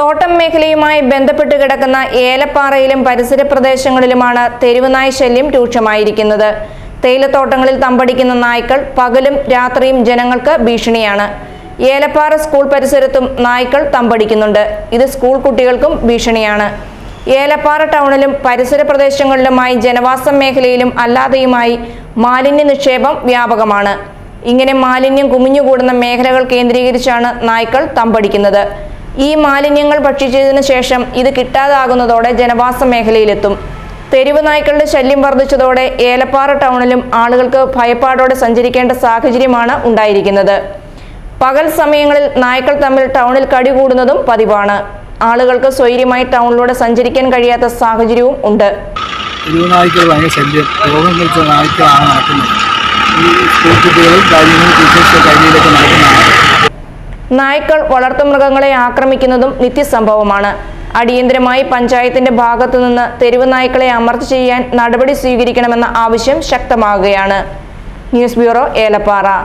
തോട്ടം മേഖലയുമായി ബന്ധപ്പെട്ട് കിടക്കുന്ന ഏലപ്പാറയിലും പരിസര പ്രദേശങ്ങളിലുമാണ് തെരുവുനായ് ശല്യം രൂക്ഷമായിരിക്കുന്നത്. തേയിലത്തോട്ടങ്ങളിൽ തമ്പടിക്കുന്ന നായ്ക്കൾ പകലും രാത്രിയും ജനങ്ങൾക്ക് ഭീഷണിയാണ്. ഏലപ്പാറ സ്കൂൾ പരിസരത്തും നായ്ക്കൾ തമ്പടിക്കുന്നുണ്ട്. ഇത് സ്കൂൾ കുട്ടികൾക്കും ഭീഷണിയാണ്. ഏലപ്പാറ ടൗണിലും പരിസര പ്രദേശങ്ങളിലുമായി ജനവാസ മേഖലയിലും അല്ലാതെയുമായി മാലിന്യ നിക്ഷേപം വ്യാപകമാണ്. ഇങ്ങനെ മാലിന്യം കുമിഞ്ഞുകൂടുന്ന മേഖലകൾ കേന്ദ്രീകരിച്ചാണ് നായ്ക്കൾ തമ്പടിക്കുന്നത്. ഈ മാലിന്യങ്ങൾ ഭക്ഷിച്ചതിനു ശേഷം ഇത് കിട്ടാതാകുന്നതോടെ ജനവാസ മേഖലയിലെത്തും. തെരുവ് നായ്ക്കളുടെ ശല്യം വർദ്ധിച്ചതോടെ ഏലപ്പാറ ടൗണിലും ആളുകൾക്ക് ഭയപ്പാടോടെ സഞ്ചരിക്കേണ്ട സാഹചര്യമാണ് ഉണ്ടായിരിക്കുന്നത്. പകൽ സമയങ്ങളിൽ നായ്ക്കൾ തമ്മിൽ ടൗണിൽ കടി കൂടുന്നതും പതിവാണ്. ആളുകൾക്ക് സ്വൈര്യമായി ടൗണിലൂടെ സഞ്ചരിക്കാൻ കഴിയാത്ത സാഹചര്യവും ഉണ്ട്. നായ്ക്കളാണ് നടക്കുന്നത്. നായ്ക്കൾ വളർത്തുമൃഗങ്ങളെ ആക്രമിക്കുന്നതും നിത്യസംഭവമാണ്. അടിയന്തരമായി പഞ്ചായത്തിന്റെ ഭാഗത്തുനിന്ന് തെരുവ് നായ്ക്കളെ അമർച്ച ചെയ്യാൻ നടപടി സ്വീകരിക്കണമെന്ന ആവശ്യം ശക്തമാകുകയാണ്. News bureau Elappara.